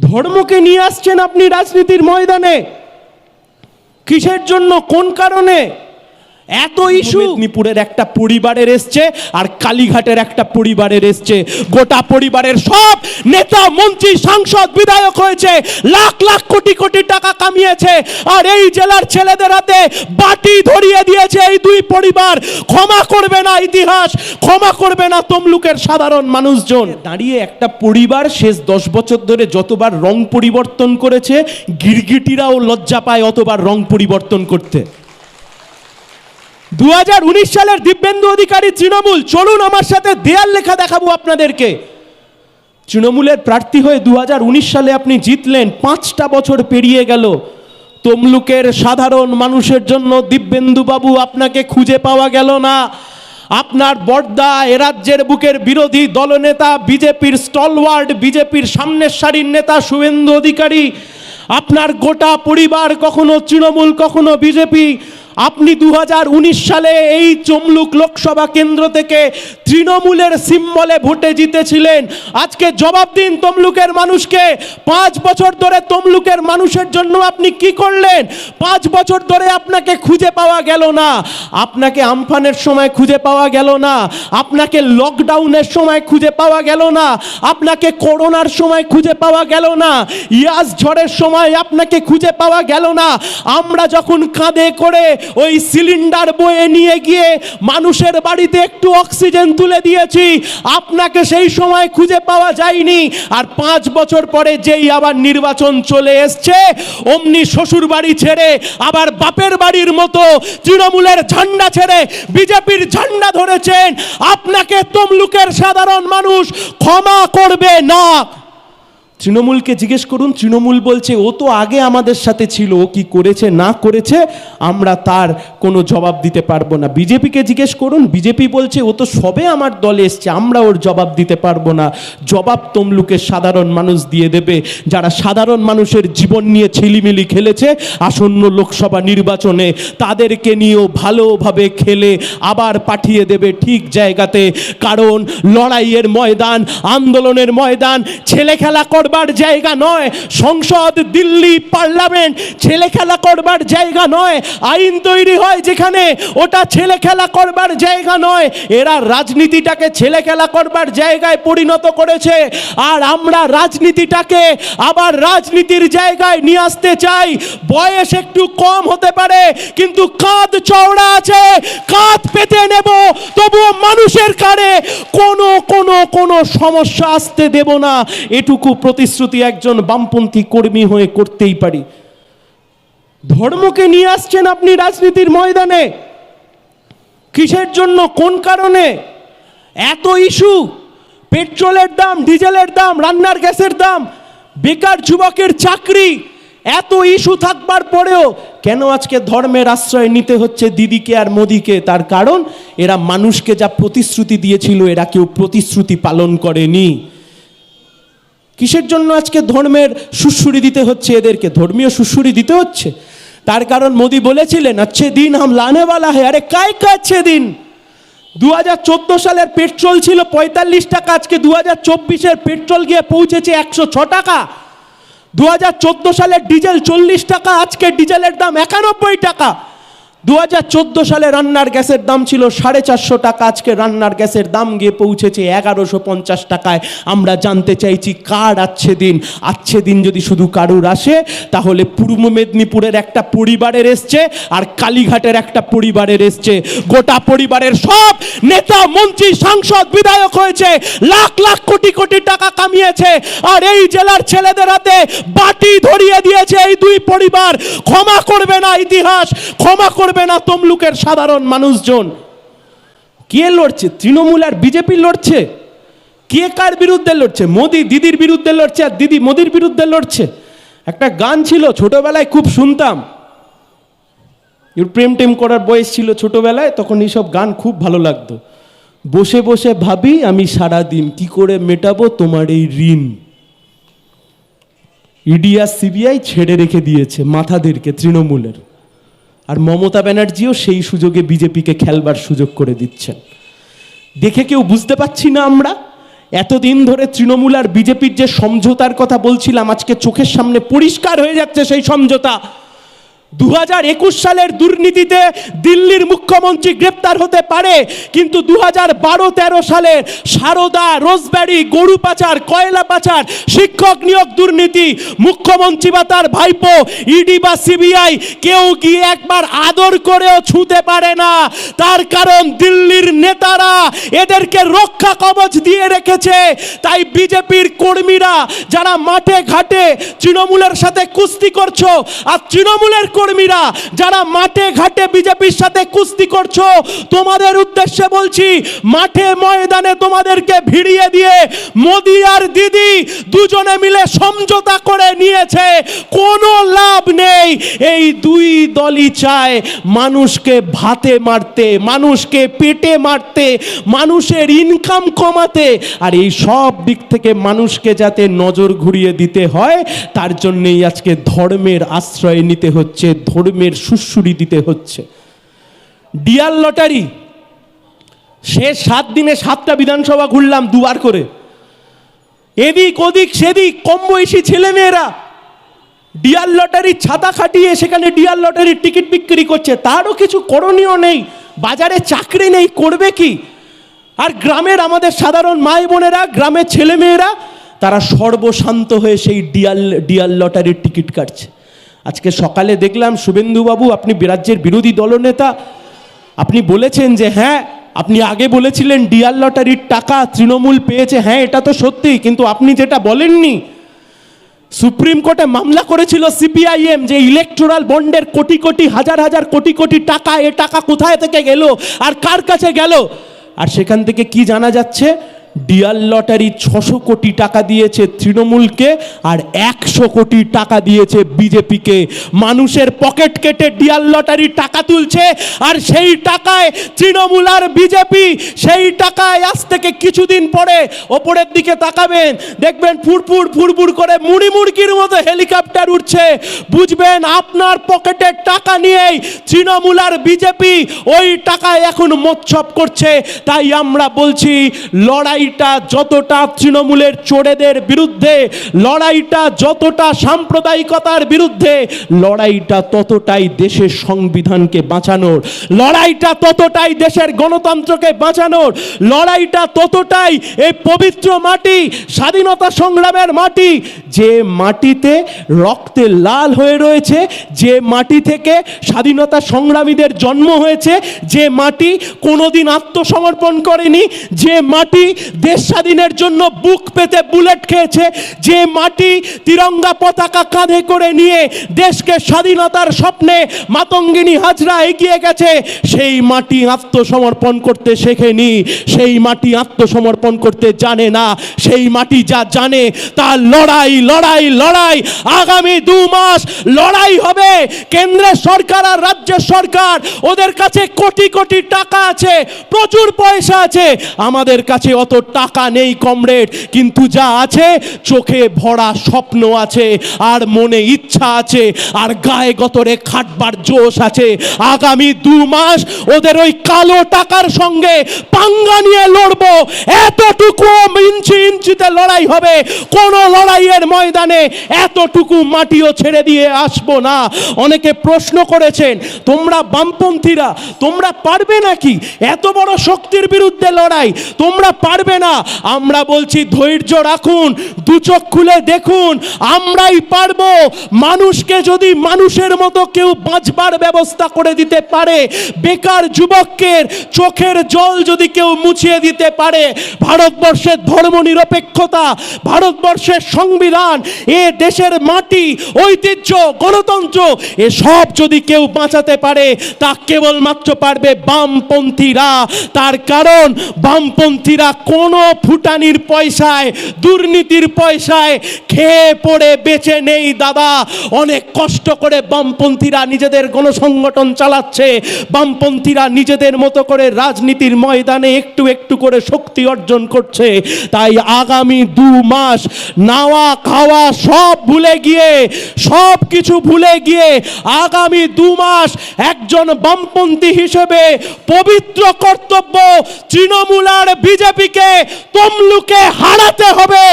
ধর্মকে নিয়ে আসছেন আপনি রাজনীতির ময়দানে। কিসের জন্য? কোন কারণে? এত ইস্যু। মেদিনীপুরের একটা পরিবারের এসছে আর কালীঘাটের একটা পরিবারের এসছে। গোটা পরিবারের সব নেতা মন্ত্রী সাংসদ বিধায়ক হয়েছে। লাখ লাখ কোটি কোটি টাকা কামিয়েছে। আর এই জেলার ছেলেদের হাতে বাটি ধরিয়ে দিয়েছে এই দুই পরিবার। ক্ষমা করবে না ইতিহাস ক্ষমা করবে না তমলুকের সাধারণ মানুষজন। দাঁড়িয়ে একটা পরিবার শেষ দশ বছর ধরে যতবার রং পরিবর্তন করেছে গিরগিটিরাও লজ্জা পায় অতবার রং পরিবর্তন করতে। দু হাজার উনিশ সালের দিব্যেন্দু অধিকারী তৃণমূল, চলুন আমার সাথে দেয়াল লেখা দেখাবো আপনাদেরকে। তৃণমূলের প্রার্থী হয়ে দুহাজার উনিশ সালে আপনি জিতলেন, পাঁচটা বছর পেরিয়ে গেল। তমলুকের সাধারণ মানুষের জন্য দিব্যেন্দু বাবু আপনাকে খুঁজে পাওয়া গেল না। আপনার বর্দা এ রাজ্যের বুকের বিরোধী দলনেতা, বিজেপির স্টলওয়ার্ড, বিজেপির সামনের সারির নেতা শুভেন্দু অধিকারী, আপনার গোটা পরিবার কখনো তৃণমূল, কখনো বিজেপি আপনি দু হাজার উনিশ সালে এই চমলুক লোকসভা কেন্দ্র থেকে তৃণমূলের সিম্বলে ভোটে জিতেছিলেন। আজকে জবাব দিন তমলুকের মানুষকে। পাঁচ বছর ধরে তমলুকের মানুষের জন্য আপনি কি করলেন? পাঁচ বছর ধরে আপনাকে খুঁজে পাওয়া গেল না। আপনাকে আমফানের সময় খুঁজে পাওয়া গেল না। আপনাকে লকডাউনের সময় খুঁজে পাওয়া গেল না। আপনাকে করোনার সময় খুঁজে পাওয়া গেল না। ইয়াস ঝড়ের সময় আপনাকে খুঁজে পাওয়া গেল না। আমরা যখন কাঁধে করে ওই সিলিন্ডার বয়ে নিয়ে গিয়ে মানুষের বাড়িতে একটু অক্সিজেন তুলে দিয়েছি। আপনাকে সেই সময় খুঁজে পাওয়া যায়নি। আর পাঁচ বছর পরে যেই আবার নির্বাচন চলে এসছে, অমনি শ্বশুর বাড়ি ছেড়ে, আবার বাপের বাড়ির মতো তৃণমূলের ঝান্ডা ছেড়ে বিজেপির ঝান্ডা ধরেছেন। আপনাকে তমলুকের সাধারণ মানুষ ক্ষমা করবে না। তৃণমূলকে জিজ্ঞেস করুন, তৃণমূল বলছে, ও তো আগে আমাদের সাথে ছিল, ও কি করেছে, না করেছে, আমরা তার কোনো জবাব দিতে পারব না। বিজেপিকে জিজ্ঞেস করুন, বিজেপি বলছে, ও তো সবে আমার দলে এসছে, আমরা ওর জবাব দিতে পারব না। জবাব তমলুকের সাধারণ মানুষ দিয়ে দেবে। যারা সাধারণ মানুষের জীবন নিয়ে ছিলিমিলি খেলেছে, আসন্ন লোকসভা নির্বাচনে তাদেরকে নিয়েও ভালোভাবে খেলে আবার পাঠিয়ে দেবে ঠিক জায়গাতে। কারণ লড়াইয়ের ময়দান, আন্দোলনের ময়দান ছেলে খেলা করবার জায়গা নয়। সংসদ, দিল্লি, পার্লামেন্ট ছেলে খেলা করবার জায়গা নয়। আইন তৈরি হয় যেখানে, ওটা ছেলে খেলা করবার জায়গা নয়। এরা রাজনীতিটাকে ছেলে খেলা করবার জায়গায় পরিণত করেছে। আর আমরা রাজনীতিটাকে আবার রাজনীতির জায়গায় নিয়ে আসতে চাই। বয়স একটু কম হতে পারে, কিন্তু কাঁধ চওড়া আছে। কাঁধ পেতে নেব, তবুও মানুষের কারে কোনো কোনো কোনো সমস্যা আসতে দেব না। এটুকু প্রতিশ্রুতি একজন বামপন্থী কর্মী হয়ে করতেই পারি। ধর্মকে নিয়ে আসছেন আপনি রাজনীতির ময়দানে। কিসের জন্য? কোন কারণে? এত ইস্যু? পেট্রোলের দাম, ডিজেলের দাম, রান্নার গ্যাসের দাম, বেকার যুবকের চাকরি, এত ইস্যু থাকবার পরেও কেন আজকে ধর্মের আশ্রয় নিতে হচ্ছে দিদিকে আর মোদিকে? তার কারণ, এরা মানুষকে যা প্রতিশ্রুতি দিয়েছিল, এরা কেউ প্রতিশ্রুতি পালন করেনি। কিসের জন্য আজকে ধর্মের সুশ্রুরি দিতে হচ্ছে এদেরকে? ধর্মীয় সুশ্রুরি দিতে হচ্ছে। তার কারণ মোদি বলেছিলেন, আচ্ছে দিন হাম লানেওয়ালা হে। আরে কায় কা আচ্ছে দিন? দু হাজার চোদ্দ সালের পেট্রোল ছিল পঁয়তাল্লিশ টাকা, আজকে দু হাজার চব্বিশের পেট্রোল গিয়ে পৌঁছেছে একশো ছ টাকা। দু হাজার চোদ্দ সালের ডিজেল চল্লিশ টাকা, আজকে ডিজেলের দাম একানব্বই টাকা। দু হাজার চোদ্দ সালে রান্নার গ্যাসের দাম ছিল সাড়ে চারশো টাকা। আজকে রান্নার গ্যাসের দাম গিয়ে পৌঁছেছে এগারোশো পঞ্চাশ টাকায়। আমরা জানতে চাইছি কার আচ্ছে দিন? আচ্ছে দিন যদি শুধু কারুর আসে, তাহলে পূর্ব মেদিনীপুরের একটা পরিবারের এসছে আর কালীঘাটের একটা পরিবারের এসছে। গোটা পরিবারের সব নেতা, মন্ত্রী, সাংসদ, বিধায়ক হয়েছে। লাখ লাখ কোটি কোটি টাকা কামিয়েছে। আর এই জেলার ছেলেদের হাতে বাটি ধরিয়ে দিয়েছে এই দুই পরিবার। ক্ষমা করবে না ইতিহাস, ক্ষমা না তমলুকের সাধারণ মানুষজন। কে লড়ছে? তৃণমূল আর বিজেপি লড়ছে? কে কার বিরুদ্ধে লড়ছে? মোদি দিদির বিরুদ্ধে লড়ছে আর দিদি মোদির বিরুদ্ধে লড়ছে? একটা গান ছিল, ছোটবেলায় খুব শুনতাম। প্রেম টেম করার বয়স ছিল ছোটবেলায়, তখন এইসব গান খুব ভালো লাগতো। বসে বসে ভাবি, আমি সারা দিন কি করে মেটাবো তোমার এই ঋণ? ইডিআর সিবিআই ছেড়ে রেখে দিয়েছে মাথাদেরকে তৃণমূলের। আর মমতা ব্যানার্জিও সেই সুযোগে বিজেপিকে খেলবার সুযোগ করে দিচ্ছেন। দেখে কেউ বুঝতে পাচ্ছি না আমরা? এতদিন ধরে তৃণমূল আর বিজেপির যে সমঝোতার কথা বলছিলাম, আজকে চোখের সামনে পরিষ্কার হয়ে যাচ্ছে সেই সমঝোতা। দু সালের দুর্নীতিতে দিল্লির মুখ্যমন্ত্রী গ্রেপ্তার হতে পারে, কিন্তু দু হাজার বারো তেরো সালের সারদা, রোজব্যারি, গরু পাচার, কয়লা পাচার, শিক্ষক নিয়োগ দুর্নীতি, মুখ্যমন্ত্রী বা তার ভাইপো, ইডি বা সিবিআই কেউ গিয়ে একবার আদর করেও ছুঁতে পারে না? তার কারণ দিল্লির নেতারা এদেরকে রক্ষা কবচ দিয়ে রেখেছে। তাই বিজেপির কর্মীরা যারা মাঠে ঘাটে তৃণমূলের সাথে কুস্তি করছ, আর তৃণমূলের কর্মীরা যারা মাঠে ঘাটে বিজেপির সাথে কুস্তি করছ, তোমাদের উদ্দেশ্যে বলছি, মাঠে ময়দানে তোমাদেরকে ভিড়িয়ে দিয়ে মোদি আর দিদি দুজনে মিলে সমঝোতা করে নিয়েছে। কোনো লাভ নেই। এই দুই দলই চায় মানুষকে ভাতে মারতে, মানুষকে পেটে মারতে, মানুষের ইনকাম কমাতে। আর এই সব দিক থেকে মানুষকে যাতে নজর ঘুরিয়ে দিতে হয়, তার জন্যেই আজকে ধর্মের আশ্রয় নিতে হচ্ছে। ধর্মের সুশ্রুরি দিতে হচ্ছে। ডিয়ার লটারি শেষ সাত দিনে সাতটা বিধানসভা ঘুরলাম দুবার করে। এদিক ওদিক সেদিক কম বয়সী ছেলেমেয়েরা ডিয়ার লটারির ছাতা খাটিয়ে সেখানে ডিয়ার লটারির টিকিট বিক্রি করছে। তারও কিছু করণীয় নেই, বাজারে চাকরি নেই, করবে কি? আর গ্রামের আমাদের সাধারণ মাই বোনেরা, গ্রামের ছেলেমেয়েরা, তারা সর্বশান্ত হয়ে সেই ডিয়াল, ডিয়ার লটারির টিকিট কাটছে। আজকে সকালে দেখলাম শুভেন্দুবাবু, আপনি রাজ্যের বিরোধী দলনেতা। আপনি বলেছেন যে হ্যাঁ আপনি আগে বলেছিলেন ডিয়ার লটারির টাকা তৃণমূল পেয়েছে। হ্যাঁ এটা তো সত্যি, কিন্তু আপনি যেটা বলেননি, সুপ্রিম কোর্টে মামলা করেছিল সিপিআইএম যে ইলেকট্রাল বন্ডের কোটি কোটি, হাজার হাজার কোটি কোটি টাকা, এ টাকা কোথায় থেকে গেল, আর কার কাছে গেল? আর সেখান থেকে কি জানা যাচ্ছে? ডিয়ার লটারি ছশো কোটি টাকা দিয়েছে তৃণমূলকে আর একশো কোটি টাকা দিয়েছে বিজেপিকে। মানুষের পকেট কেটে ডিয়ার লটারি টাকা তুলছে আর সেই টাকায় তৃণমূল আর বিজেপি, সেই টাকায় আজ থেকে কিছুদিন পরে ওপরের দিকে তাকাবেন। দেখবেন ফুরফুর ফুরফুর করে মুড়ি মুড়কির মতো হেলিকপ্টার উঠছে। বুঝবেন আপনার পকেটের টাকা নিয়েই তৃণমূল আর বিজেপি ওই টাকায় এখন মোচ্ছপ করছে। তাই আমরা বলছি লড়াইটা যতটা তৃণমূলের চোরেদের বিরুদ্ধে, লড়াইটা যতটা সাম্প্রদায়িকতার বিরুদ্ধে, লড়াইটা ততটাই দেশের সংবিধানকে বাঁচানোর, লড়াইটা ততটাই দেশের গণতন্ত্রকে বাঁচানোর, লড়াইটা ততটাই এই পবিত্র মাটি, স্বাধীনতা সংগ্রামের মাটি, যে মাটিতে রক্তে লাল হয়ে রয়েছে, যে মাটি থেকে স্বাধীনতা সংগ্রামীদের জন্ম হয়েছে, যে মাটি কোনোদিন আত্মসমর্পণ করেনি, যে মাটি দেশ স্বাধীনের জন্য বুক পেতে বুলেট খেয়েছে, যে মাটি তিরঙ্গা পতাকা কাঁধে করে নিয়ে দেশকে স্বাধীনতার স্বপ্নে মাতঙ্গিনী হাজরা এগিয়ে গেছে, সেই মাটি আত্মসমর্পণ করতে শেখেনি, সেই মাটি আত্মসমর্পণ করতে জানে না, সেই মাটি যা জানে তা লড়াই লড়াই লড়াই, আগামী দু মাস লড়াই হবে, কেন্দ্রের সরকার আর রাজ্যের সরকার, ওদের কাছে কোটি কোটি টাকা আছে, প্রচুর পয়সা আছে, আমাদের কাছে অত টাকা নেই কমরেড, কিন্তু যা আছে চোখে ভরা স্বপ্ন আছে, আর মনে ইচ্ছা আছে, আর গায়ে গতরে খাটবার জোশ আছে। আগামী দু মাস ওদের ওই কালো টাকার সঙ্গে পাঙ্গা নিয়ে লড়বো। এতটুকু ইঞ্চি ইঞ্চিতে লড়াই হবে। কোন লড়াইয়ের ময়দানে এতটুকু মাটিও ছেড়ে দিয়ে আসব না। অনেকে প্রশ্ন করেছেন, তোমরা বামপন্থীরা, তোমরা পারবে নাকি? এত বড় শক্তির বিরুদ্ধে লড়াই, তোমরা পারবে না। আমরা বলছি, ধৈর্য রাখুন, দু চোখ খুলে দেখুন, আমরাই পারব। মানুষকে যদি মানুষের মতো কেউ বাঁচবার ব্যবস্থা করে দিতে পারে, বেকার যুবকের চোখের জল যদি কেউ মুছিয়ে দিতে পারে, ভারতবর্ষের ধর্ম নিরপেক্ষতা ভারতবর্ষের সংবিধান, এ দেশের মাটি, ঐতিহ্য, গণতন্ত্র, এসব যদি কেউ বাঁচাতে পারে, তা কেবলমাত্র পারবে বামপন্থীরা। তার কারণ, বামপন্থীরা কোনো ফুটানির পয়সায়, দুর্নীতির পয়সায় খেয়ে পড়ে বেঁচে নেই দাদা। অনেক কষ্ট করে বামপন্থীরা নিজেদের গণসংগঠন চালাচ্ছে। বামপন্থীরা নিজেদের মতো করে রাজনীতির ময়দানে একটু একটু করে শক্তি অর্জন করছে। তাই আগামী দু মাস নাওয়া খাওয়া সব ভুলে গিয়ে, সব কিছু ভুলে গিয়ে আগামী দু মাস একজন বামপন্থী হিসেবে পবিত্র কর্তব্য তৃণমূল আর বিজেপিকে তমলুকে হারাতে হবে,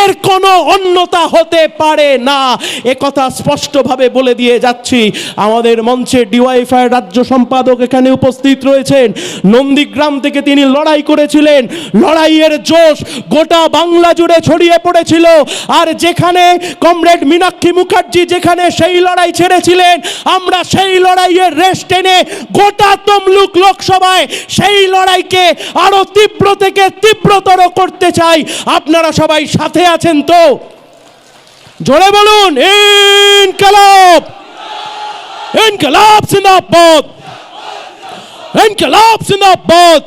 এর কোনো অন্যতা হতে পারে না। একথা স্পষ্টভাবে বলে দিয়ে যাচ্ছি। আমাদের মঞ্চে ডিওয়াইফাই রাজ্য সম্পাদক এখানে উপস্থিত রয়েছেন। নন্দীগ্রাম থেকে তিনি লড়াই করেছিলেন। লড়াইয়ের জোশ গোটা বাংলা জুড়ে ছড়িয়ে পড়েছিল। আর যেখানে কমরেড মীনাক্ষী মুখার্জি, যেখানে সেই লড়াই ছেড়েছিলেন, আমরা সেই লড়াইয়ের রেস টেনে গোটা তমলুক লোকসভায় সেই লড়াইকে আরও তীব্র থেকে তীব্রতর করতে চাই। আপনারা সবাই সাথে আছেন তো? জোরে বলুন, ইনকালাব! ইনকালাব জিন্দাবাদ ইনকালাব জিন্দাবাদ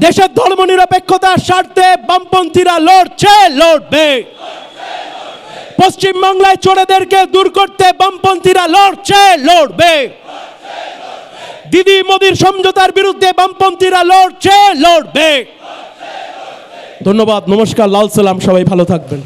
দেশের ধর্মনিরপেক্ষতার স্বার্থে বামপন্থীরা লড়ছে, লড়বে। পশ্চিমবাংলায় চোরেদেরকে দূর করতে বামপন্থীরা লড়ছে, লড়বে। দিদি মোদির সমঝোতার বিরুদ্ধে বামপন্থীরা লড়ছে লড়বে। ধন্যবাদ নমস্কার লাল সালাম সবাই ভালো থাকবেন।